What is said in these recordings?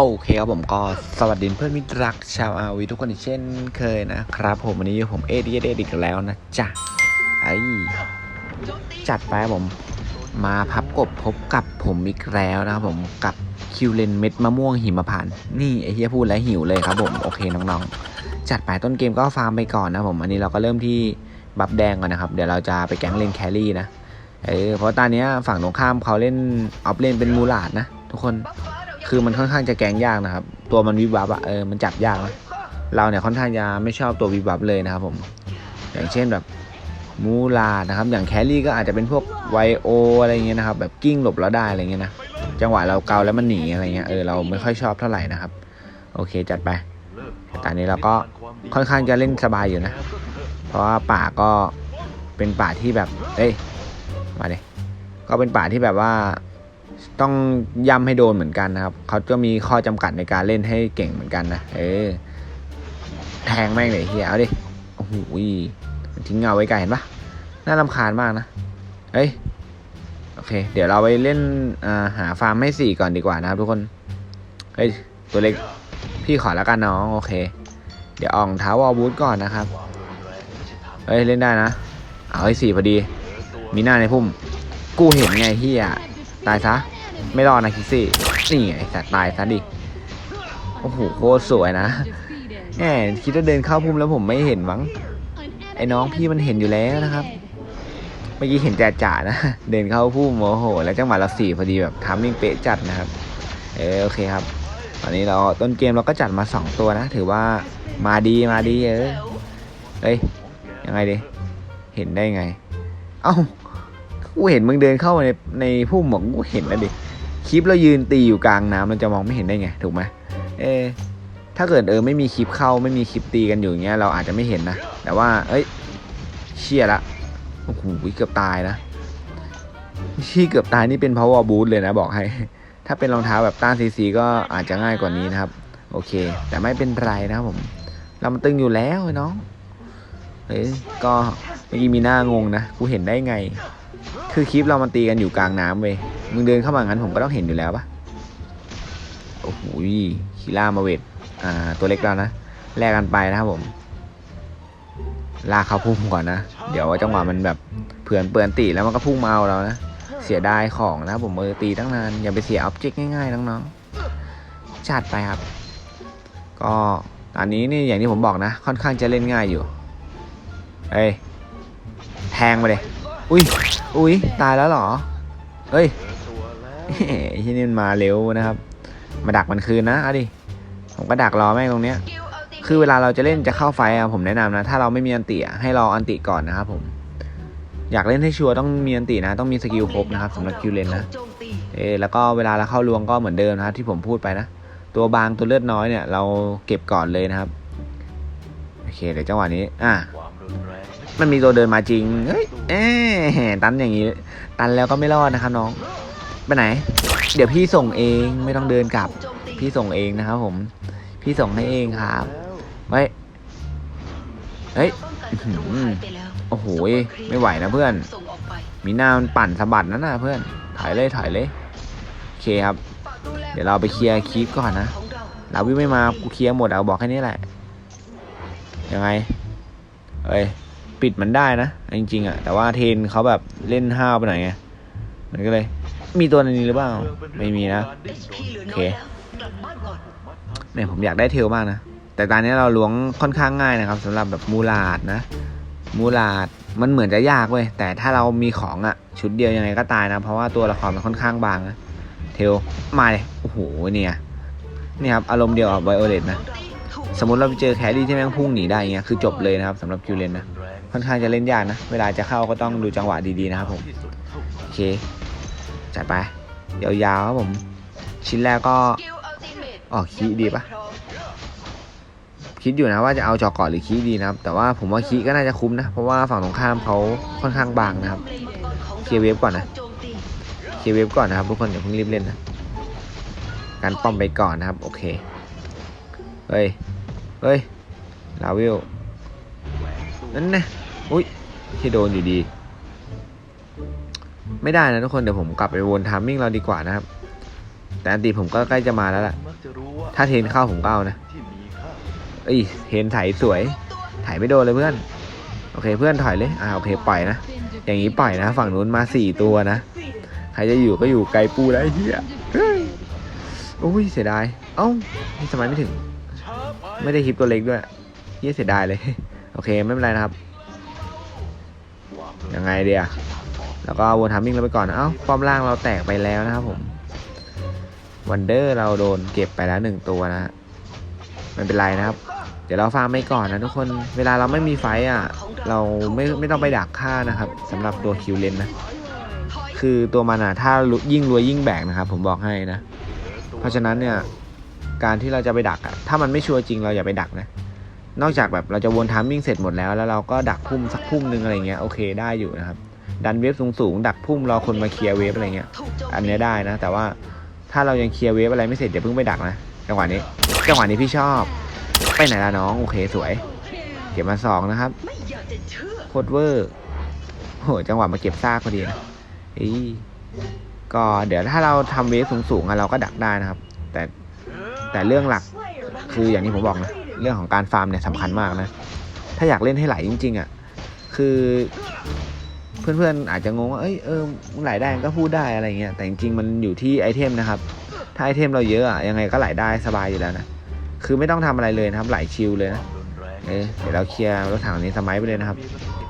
โอเคครับผมก็สวัสดีเพื่อนมิตรรักชาวอาวีทุกคนเช่นเคยนะครับ ผมวันนี้อยู่ผมเอดีเอดอีกแล้วนะจ๊ะไอจัดไปครับผมมาพับกบพบกับผมอีกแล้วนะครับผมกับคิวเลนเม็ดมะม่วงหิมพานนี่ไอเฮียพูดแล้วหิวเลยครับผมโอเคน้องๆ จัดไปต้นเกมก็ฟาร์มไปก่อนนะผมอันนี้เราก็เริ่มที่บัฟแดงก่อนนะครับ เดี๋ยวเราจะไปแก๊งเลนแครี่นะเออเพราะตอนเนี้ยฝั่งตรงข้ามเขาเล่นออฟเลนเป็นมูลาดนะ ทุกคน คือมันค่อนข้างจะแกงยากนะครับ ตัวมันวิบวับอะเออมันจับยากนะเราเนี่ยค่อนข้างจะไม่ชอบตัววิบวับเลยนะครับผม อย่างเช่นแบบมูลานะครับ อย่างแครี่ก็อาจจะเป็นพวกไวโออะไรเงี้ยนะครับ แบบกิ้งหลบแล้วได้อะไรเงี้ยนะจังหวะเราเกาแล้วมันหนีอะไรเงี้ยเออเราไม่ค่อยชอบเท่าไหร่นะครับ โอเคจัดไปตอนนี้เราก็ค่อนข้างจะเล่นสบายอยู่นะ เพราะว่าป่าก็เป็นป่าที่แบบ เอ้ยมาเลยก็เป็นป่าที่แบบว่า ต้องย้ำให้โดนเหมือนกันนะครับ เขาก็มีข้อจำกัดในการเล่นให้เก่งเหมือนกันนะ เออ แทงแม่งเลยเฮียเอาดิ โอ้โหทิ้งเงาไว้ไกลเห็นปะน่ารำคาญมากนะเอ้ย โอเค เดี๋ยวเราไปเล่นาหาฟาร์มให้สี่ก่อนดีกว่านะครับทุกคน เฮ้ย ตัวเล็ก พี่ขอแล้วกันน้อง โอเค เดี๋ยวอ่องเท้าวอลบูทก่อนนะครับ เฮ้ย เล่นได้นะ เอาให้สี่พอดี มีหน้าในพุ่ม กูเห็นไงเฮีย ตายซะ ไม่รอดนะคิซี่นี่ไงสัตว์ตายซะดิ โอ้โหโคตรสวยนะแหมคิดว่าเดินเข้าพุ่มแล้วผมไม่เห็นมั้ง ไอ้น้องพี่มันเห็นอยู่แล้วนะครับ เมื่อกี้เห็นจ่าจ่านะ เดินเข้าพุ่มโอ้โห แล้วจังหวะเราสี่พอดีแบบทามมิ่งเป๊ะจัดนะครับ เออโอเคครับ ตอนนี้เราต้นเกมเราก็จัดมาสองตัวนะ ถือว่ามาดีมาดีเออเอ้ยยังไงดี เห็นได้ไง เอ้า กูเห็นมึงเดินเข้ามาในในพุ่มบอกกูเห็นแล้วดิคลิปเรายืนตีอยู่กลางน้ำเราจะมองไม่เห็นได้ไงถูกไหมเออถ้าเกิดเออไม่มีคลิปเข้าไม่มีคลิปตีกันอยู่อย่างเงี้ยเราอาจจะไม่เห็นนะแต่ว่า เอ้ยเชี่ยละโอ้โหเกือบตายนะที่เกือบตายนี่เป็น power boost เลยนะบอกให้ ถ้าเป็นรองเท้าแบบต้านซีซีก็อาจจะง่ายกว่านี้นะครับ โอเค แต่ไม่เป็นไรนะครับผม เรามันตึงอยู่แล้วไอ้น้องเอ้ยก็ เมื่อกี้มีหน้างงนะ กูเห็นได้ไง คือคลิปเรามันตีกันอยู่กลางน้ำเว้ย มึงเดินเข้ามางั้นผมก็ต้องเห็นอยู่แล้วปะโอ้โหคีล่ามาเวทอ่า ตัวเล็กแล้วนะ แลกกันไปนะครับผม ลากเขาพุ่งก่อนนะ เดี๋ยวจังหวะมันแบบเผื่อนเปื่อนตีแล้วมันก็พุ่งมาเอาเรานะ เสียดายของนะครับผมเออตีตั้งนาน อย่าไปเสียออบเจกต์ง่ายๆน้องๆจัดไปครับ ก็ตอนนี้นี่อย่างที่ผมบอกนะ ค่อนข้างจะเล่นง่ายอยู่ เอ้ย ทงมาเลยอุ้ยอุ้ยตายแล้วเหรอเฮ้ยที่นี่มันมาเร็วนะครับ มาดักมันคืนนะเอาดิผมก็ดักรอแม่งตรงเนี้ยคือเวลาเราจะเล่นจะเข้าไฟอะผมแนะนำนะ ถ้าเราไม่มีอันติอะให้รออันติก่อนนะครับผมอยากเล่นให้ชัวร์ต้องมีอันตินะ ต้องมีสกิลครบนะครับสำหรับคิวเลนนะเออแล้วก็เวลาเราเข้าลวงก็เหมือนเดิมนะครับที่ผมพูดไปนะ ตัวบางตัวเลือดน้อยเนี่ย เราเก็บก่อนเลยนะครับโอเคเดี๋ยวจังหวะนี้ อะ มันมีตัวเดินมาจริง เฮ้ยเอ๊ตันอย่างนี้ ตันแล้วก็ไม่รอดนะครับน้อง ไปไหน เดี๋ยวพี่ส่งเองไม่ต้องเดินกลับ พี่ส่งเองนะครับผม พี่ส่งให้เองครับ ไว้ เฮ้ยโอ้โห ไม่ไหวนะเพื่อน มีหน้ามันปั่นสะบัดนั่นนะเพื่อน ถอยเลยถอยเลย โอเคครับ เดี๋ยวเราไปเคลียร์คลิปก่อนนะเราวิไม่มา กูเคลียร์หมดเอาบอกแค่นี้แหละ ยังไง เอ้ย ปิดมันได้นะ จริง ๆอะแต่ว่าเทนเขาแบบเล่นห้าวไปหน่อยไง มันก็เลย มีตัวในนี้หรือเปล่า ไม่มีนะ โอเคเนี่ยผมอยากได้เทลมากนะ แต่ตอนนี้เราล้วงค่อนข้างง่ายนะครับสำหรับแบบมูลาดนะ มูลาดมันเหมือนจะยากเว้ย แต่ถ้าเรามีของอะชุดเดียวยังไงก็ตายนะ เพราะว่าตัวละครมันค่อนข้างบางนะ เทล มาเลย โอ้โห เนี่ย นี่ครับ อารมณ์เดียวกับไวโอเลตนะ สมมติเราไปเจอแครี่ที่แม่งพุ่งหนีได้เงี้ย คือจบเลยนะครับสำหรับคิวเลนนะ ค่อนข้างจะเล่นยากนะ เวลาจะเข้าก็ต้องดูจังหวะดีๆนะครับผม โอเค จัดไป ยาวๆครับผม ชิ้นแรกก็ออกคีดีปะคิดอยู่นะว่าจะเอาจอกเกาะหรือคีดีนะครับ แต่ว่าผมว่าคีก็น่าจะคุ้มนะ เพราะว่าฝั่งตรงข้ามเขาค่อนข้างบางนะครับ เคลียเวฟก่อนนะ เคลียเวฟก่อนนะครับทุกคนอย่าเพิ่งรีบเล่นนะ การป้อมไปก่อนนะครับ โอเค เฮ้ย เฮ้ย ลาวิล นั่นนะอุ้ยที่โดนอยู่ดี ไม่ได้นะทุกคนเดี๋ยวผมกลับไปวนทามมิ่งเราดีกว่านะครับ แต่อันตีผมก็ใกล้จะมาแล้วล่ะ ถ้าเทนเข้าผมก็เอานะเอ้ยเทนไถสวยไถไม่โดนเลยเพื่อน โอเคเพื่อนถอยเลย อ่าโอเคปล่อยนะ อย่างนี้ปล่อยนะ ฝั่งนู้นมาสี่ตัวนะ ใครจะอยู่ก็อยู่ไกลปูไอ้เหี้ยเฮ้ยโอ้ยเสียดาย เอ้านี่สมัยไม่ถึง ไม่ได้คลิปตัวเล็กด้วยเหี้ยเสียดายเลย โอเคไม่เป็นไรนะครับ ยังไงเดียแล้วก็วนทามมิ่งเราไปก่อน เอ้าป้อมล่างเราแตกไปแล้วนะครับผม วันเดอร์เราโดนเก็บไปแล้วหนึ่งตัวนะฮะไม่เป็นไรนะครับ เดี๋ยวเราฟาร์มไปก่อนนะทุกคน เวลาเราไม่มีไฟอะ เราไม่ไม่ต้องไปดักฆ่านะครับสำหรับตัวคิวเลนนะ คือตัวมันอะถ้ายิ่งรวยยิ่งแบกนะครับ ผมบอกให้นะ เพราะฉะนั้นเนี่ยการที่เราจะไปดักอะ ถ้ามันไม่ชัวร์จริงเราอย่าไปดักนะ นอกจากแบบเราจะวนทามมิ่งเสร็จหมดแล้วแล้วเราก็ดักพุ่มสักพุ่มหนึงอะไรเงี้ยโอเคได้อยู่นะครับ ดันเวฟสูงๆดักพุ่มรอคนมาเคลียร์เวฟอะไรเงี้ยอันนี้ได้นะ แต่ว่าถ้าเรายังเคลียร์เวฟอะไรไม่เสร็จอย่าเพิ่งไปดักนะจังหวะนี้จังหวะนี้พี่ชอบ ไปไหนละน้องโอเคสวยเก็บมาสองนะครับโคตรเวอร์โหจังหวะมาเก็บซากพอดีนะอ้ยก็เดี๋ยวถ้าเราทำเวฟสูงๆอะเราก็ดักได้นะครับ แต่แต่เรื่องหลักคืออย่างที่ผมบอกนะ เรื่องของการฟาร์มเนี่ยสำคัญมากนะ ถ้าอยากเล่นให้ไหลจริง ๆอะคือเพื่อนๆอาจจะงงว่าเอ้ยเออมึงไหลได้ก็พูดได้อะไรเงี้ยแต่จริงๆมันอยู่ที่ไอเทมนะครับ ถ้าไอเทมเราเยอะอะยังไงก็ไหลได้สบายอยู่แล้วนะคือไม่ต้องทำอะไรเลยนะครับไหลชิลเลยนะเออเดี๋ยวเราเคลียร์รถถังนี้สมัยไปเลยนะครับ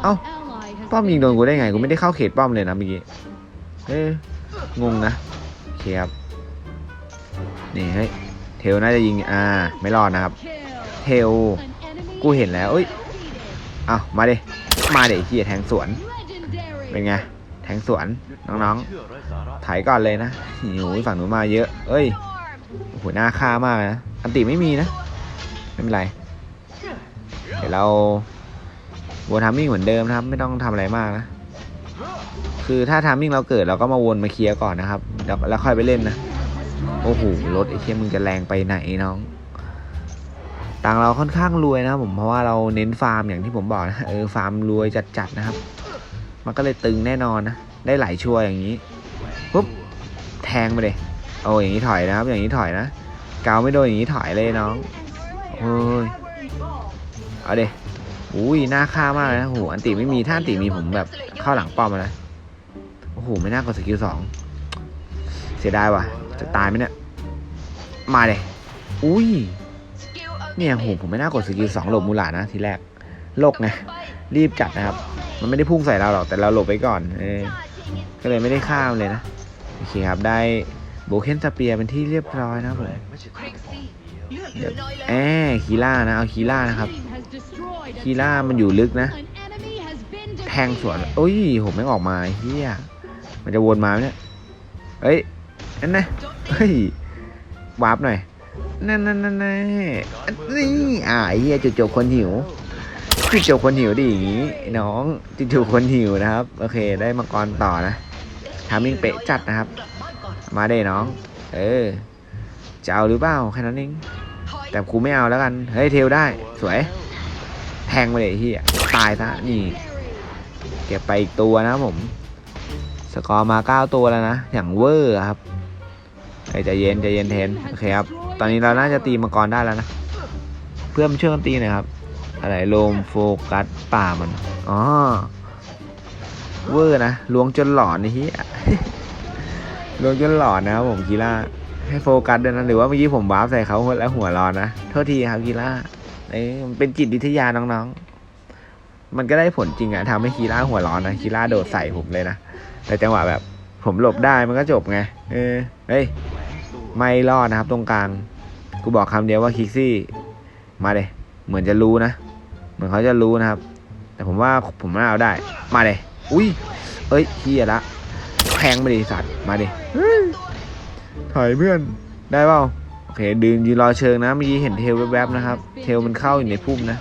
เอ้าป้อมยิงโดนกูได้ไงกูไม่ได้เข้าเขตป้อมเลยนะเมื่อกี้เอ้งงนะโอเคครับนี่เฮ้ยเทลน่าจะยิงอ่า ไม่รอดนะครับ ทล กูเห็นแล้วเอ้ยเอามาเดมาเดิเฮียแทงสวน เป็นไง แทงสวน น้องๆ ถ่ายก่อนเลยนะหิวฝั่งหนูมาเยอะ เอ้ยโอ้โหน่าฆ่ามากนะ อันติไม่มีนะ ไม่เป็นไร เดี๋ยวเราวนทามมิ่งเหมือนเดิมนะครับ ไม่ต้องทำอะไรมากนะ คือถ้าทามมิ่งเราเกิดเราก็มาวนมาเคลียร์ก่อนนะครับ แล้วแล้วค่อยไปเล่นนะ โอ้โห รถไอ้เคียมึงจะแรงไปไหนน้อง ตังเราค่อนข้างรวยนะครับผมเพราะว่าเราเน้นฟาร์มอย่างที่ผมบอกนะเออฟาร์มรวยจัดๆนะครับ มันก็เลยตึงแน่นอนนะได้หลายชัวร์อย่างนี้ปุ๊บแทงไปเลยโอ้อย่างนี้ถอยนะครับ อย่างนี้ถอยนะกาวไม่โดนอย่างนี้ถอยเลยน้องโอ้ยเอาเดอุ้ยน่าฆ่ามากเลยนะโอ้โหอันติไม่มีถ้าอันติมีผมแบบเข้าหลังป้อมมาแล้วโอ้โหไม่น่ากดสกิลสองเสียดายว่ะ จะตายไหมเนี่ยมาเลยอุ้ย เนี่ยโหผมไม่น่ากดสกิลสองหลบมูลานะทีแรกโลกไงรีบจัดนะครับ มันไม่ได้พุ่งใส่เราหรอกแต่เราหลบไปก่อนเออก็เลยไม่ได้ข้ามเลยนะโอเคครับได้โบเคนสเปียเป็นที่เรียบร้อยนะครับผมเดี๋ยวแอบคีล่านะเอาคีล่านะครับคีล่ามันอยู่ลึกนะ แทงสวนโอ้ยผมไม่ออกมาเฮียมันจะวนมาเนี่ยเฮ้ยนั่นนะเฮ้ยวาร์ปหน่อย นั่นนั่นนั่นนี่อ่าไอ้เฮียจุดจบคนหิวจุดจบคนหิวดิอย่างงี้น้องจุดจบคนหิวนะครับ โอเค ได้มังกรต่อนะทามิ่งเป๊ะจัดนะครับ มาเด้น้อง เออจะเอาหรือเปล่าแค่นั้นเองแต่กูไม่เอาแล้วกัน เฮ้ยเทลได้ สวย แทงไปเลยที่ตายซะนี่ เก็บไปอีกตัวนะผม สกอร์มาเก้าตัวแล้วนะ อย่างเวอร์ครับใจเย็นใจเย็นเทน โอเคครับ ตอนนี้เราน่าจะตีมังกรได้แล้วนะ เพื่อนช่วยกันตีหน่อยครับ อะไรโลมโฟกัสป่ามัน อ๋อ เวอร์นะลวงจนหลอนไอ้เหี้ยล้วงจนหลอนนะครับผมคีล่า ให้โฟกัสด้วยนะ หรือว่าเมื่อกี้ผมวาร์ปใส่เขาแล้วหัวร้อนนะ โทษทีครับคีล่าเอ้ยมันเป็นจิตวิทยาน้องๆ มันก็ได้ผลจริงอะทำให้คีร่าหัวร้อนนะคีร่าโดดใส่ผมเลยนะ แต่จังหวะแบบผมหลบได้มันก็จบไง เออ เฮ้ย ไม่รอดนะครับ ตรงกลาง กูบอกคำเดียวว่าคิกซี่ มาเลยเหมือนจะรู้นะ เหมือนเขาจะรู้นะครับ แต่ผมว่าผมน่าเอาได้ มาเลยอุ้ย เอ้ยเฮียละแพงไมาดิสัตว์มาดิเฮ้ยถอยเพื่อนได้เปล่าโอเคดืนยืนรอเชิงนะเมื่อกี้เห็นเทลแวบๆนะครับ เทลมันเข้าอยู่ในพุ่มนะ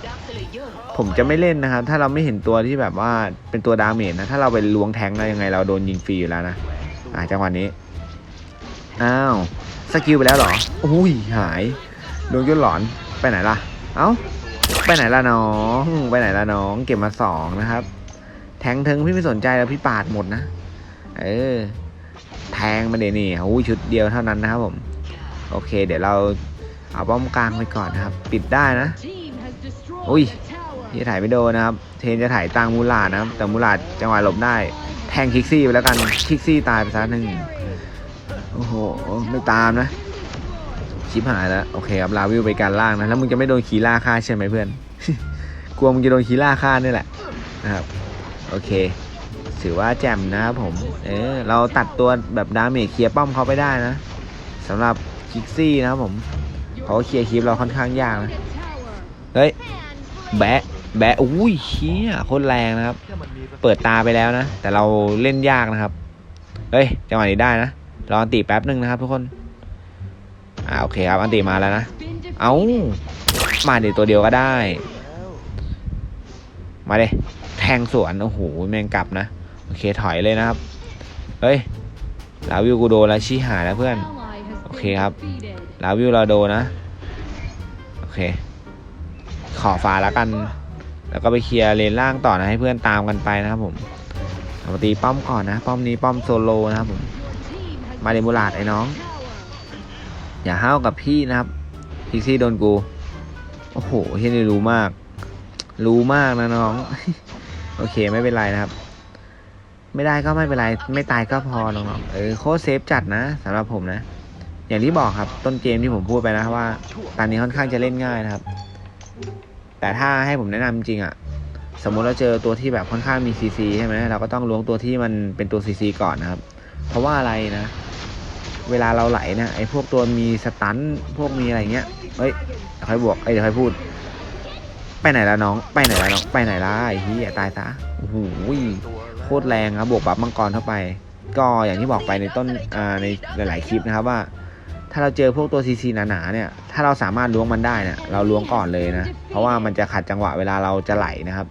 ผมจะไม่เล่นนะครับ ถ้าเราไม่เห็นตัวที่แบบว่าเป็นตัวดาเมจนะ ถ้าเราไปล้วงแทงค์นะยังไงเราโดนยิงฟรีอยู่แล้วนะอ่าจังหวะนี้ อ้าว สกิลไปแล้วเหรออุ้ยหายโดนจนหลอนไปไหนล่ะ เอ้าไปไหนล่ะน้อง ไปไหนล่ะน้อง เก็บมาสองนะครับ แทงเทิงพี่ไม่สนใจแล้วพี่ปาดหมดนะ เออ แทงมาเดี๋ยวนี่อุ้ยชุดเดียวเท่านั้นนะครับผม โอเค เดี๋ยวเราเอาป้อมกลางไปก่อนนะครับ ปิดได้นะ อุ้ยที่ถ่ายไม่โดนนะครับ เทนจะถ่ายตังมูลาดนะครับ แต่มูลาดจังหวะหลบได้ แทงคิกซี่ไปแล้วกัน คิกซี่ตายไปซะหนึ่ง โอ้โห ไม่ตามนะ ชิปหายแล้ว โอเคครับลาวิวไปการล่างนะ แล้วมึงจะไม่โดนคีล่าฆ่าใช่ไหมเพื่อน กลัวมึงจะโดนคีล่าฆ่านี่แหละนะครับ โอเค ถือว่าแจ่มนะครับผม เออ เราตัดตัวแบบดาเมจเคลียร์ป้อมเขาไปได้นะสำหรับคิกซี่นะครับผมเพราะเคลียร์คลิปเราค่อนข้างยากนะ เฮ้ย แบะ แบะ อุ้ยเชี่ยโคตรแรงนะครับ เปิดตาไปแล้วนะ แต่เราเล่นยากนะครับ เฮ้ย จังหวะนี้ได้นะ รออันติแป๊บหนึ่งนะครับทุกคนอ่าโอเคครับอันติมาแล้วนะ เอามาเดี๋ยวตัวเดียวก็ได้ มาเดแทงสวน โอ้โหแมงกลับนะ โอเคถอยเลยนะครับ เฮ้ยลาวิวกูโดนแล้วชี้หายแล้วเพื่อน โอเคครับลาวิวเราโดนนะ โอเค ขอฟ้าแล้วกัน แล้วก็ไปเคลียร์เลนล่างต่อนะให้เพื่อนตามกันไปนะครับผมเอามาตีป้อมก่อนนะ ป้อมนี้ป้อมโซโลนะครับผม มาเดมูลาดไอ้น้อง อย่าห้าวกับพี่นะครับพิกซี่โดนกู โอ้โหเฮียนี่รู้มาก รู้มากนะน้อง โอเคไม่เป็นไรนะครับ ไม่ได้ก็ไม่เป็นไร ไม่ตายก็พอน้องๆเออโคตรเซฟจัดนะสำหรับผมนะ อย่างที่บอกครับ ต้นเกมที่ผมพูดไปนะว่าตอนนี้ค่อนข้างจะเล่นง่ายนะครับ แต่ถ้าให้ผมแนะนำจริงอะสมมุติเราเจอตัวที่แบบค่อนข้างมีซีซีใช่ไหมเราก็ต้องล้วงตัวที่มันเป็นตัวซีซีก่อนนะครับ เพราะว่าอะไรนะ เวลาเราไหลนะไอ้พวกตัวมีสตันพวกมีอะไรเงี้ยเฮ้ยเดี๋ยวค่อยบวกเอ้ยเดี๋ยวค่อยพูด ไปไหนละน้อง ไปไหนละน้องไปไหนละไอ้เหี้ยตายซะโอ้โหโคตรแรงครับบวกบัฟมังกรเข้าไป ก็อย่างที่บอกไปในต้นในหลาย ๆ คลิปนะครับว่า ถ้าเราเจอพวกตัวซีซีหนาๆเนี่ย ถ้าเราสามารถล้วงมันได้เนี่ยเราล้วงก่อนเลยนะ เพราะว่ามันจะขัดจังหวะเวลาเราจะไหลนะครับ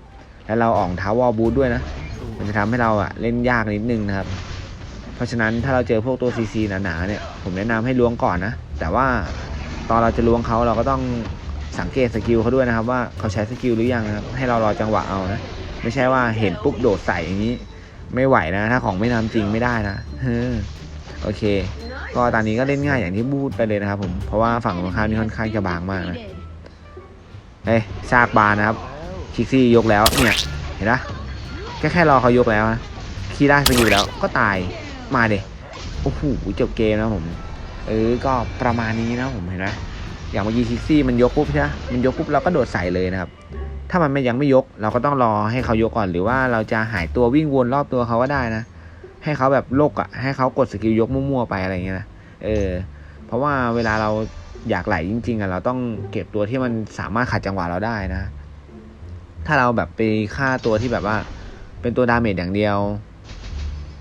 แล้วเราอ่องเท้าวอลบูทด้วยนะ มันจะทำให้เราอะเล่นยากนิดนึงนะครับ เพราะฉะนั้นถ้าเราเจอพวกตัวซีซีหนาๆเนี่ยผมแนะนำให้ล้วงก่อนนะ แต่ว่าตอนเราจะล้วงเขาเราก็ต้องสังเกตสกิลเขาด้วยนะครับว่าเขาใช้สกิลหรือยังนะครับให้เรารอจังหวะเอานะไม่ใช่ว่าเห็นปุ๊บโดดใส่อย่างนี้ ไม่ไหวนะ ถ้าของไม่ทำจริงไม่ได้นะเฮ้อโอเค ก็ตอนนี้ก็เล่นง่ายอย่างที่บูดไปเลยนะครับผมเพราะว่าฝั่งตรงข้ามนี่ค่อนข้างจะบางมากนะเฮ้ยซากบานนะครับคิกซี่ยกแล้วเนี่ยเห็นปะแค่แค่รอเขายกแล้วนะคีได้สกิลแล้วก็ตาย มาเดโอ้โหจบเกมนะผม เออ ก็ประมาณนี้นะผมเห็นไหมอย่างเมื่อกี้คิกซี่มันยกปุ๊บใช่ไหมมันยกปุ๊บเราก็โดดใส่เลยนะครับ ถ้ามันไม่ยังไม่ยก เราก็ต้องรอให้เขายกก่อนหรือว่าเราจะหายตัววิ่งวนรอบตัวเขาก็ได้นะ ให้เขาแบบโลกอะ ให้เขากดสกิลยกมั่วๆไปอะไรเงี้ยนะ เออ เพราะว่าเวลาเราอยากไหลจริง ๆอะเราต้องเก็บตัวที่มันสามารถขัดจังหวะเราได้นะ ถ้าเราแบบไปฆ่าตัวที่แบบว่า เป็นตัวดาเมจอย่างเดียว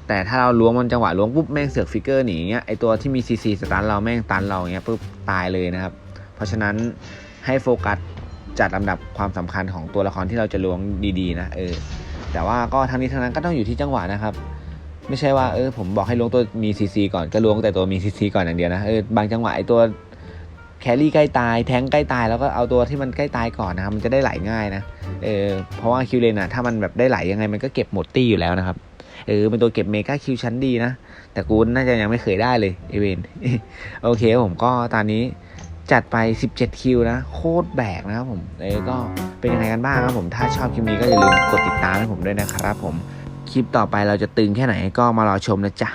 แต่ถ้าเราล้วงมันจังหวะล้วงปุ๊บแม่งเสือกฟิกเกอร์หนีเงี้ยไอตัวที่มีซีซีสตันเราแม่งตันเราเงี้ยปุ๊บตายเลยนะครับ เพราะฉะนั้นให้โฟกัสจัดลำดับความสำคัญของตัวละครที่เราจะล้วงดีๆนะเออแต่ว่าก็ทั้งนี้ทั้งนั้นก็ต้องอยู่ที่จังหวะนะครับ ไม่ใช่ว่าเออผมบอกให้ล้วงตัวมีซีซีก่อนก็ล้วงแต่ตัวมีซีซีก่อนอย่างเดียวนะเออบางจังหวะไอตัวแครี่ใกล้ตายแทงใกล้ตายแล้วก็เอาตัวที่มันใกล้ตายก่อนนะครับมันจะได้ไหลง่ายนะเออเพราะว่าคิวเลนอะถ้ามันแบบได้ไหลยังไงมันก็เก็บหมดตี้อยู่แล้วนะครับ เออเป็นตัวเก็บเมกาคิวชั้นดีนะ แต่กูน่าจะยังไม่เคยได้เลยเอเวนโอเคผมก็ตอนนี้จัดไป 17 คิวนะ โคตรแบกนะครับผมเออก็เป็นยังไงกันบ้างครับผมถ้าชอบคลิปนี้ก็อย่าลืมกดติดตามให้ผมด้วยนะครับผมคลิปต่อไปเราจะตึงแค่ไหนก็มารอชมนะจ๊ะ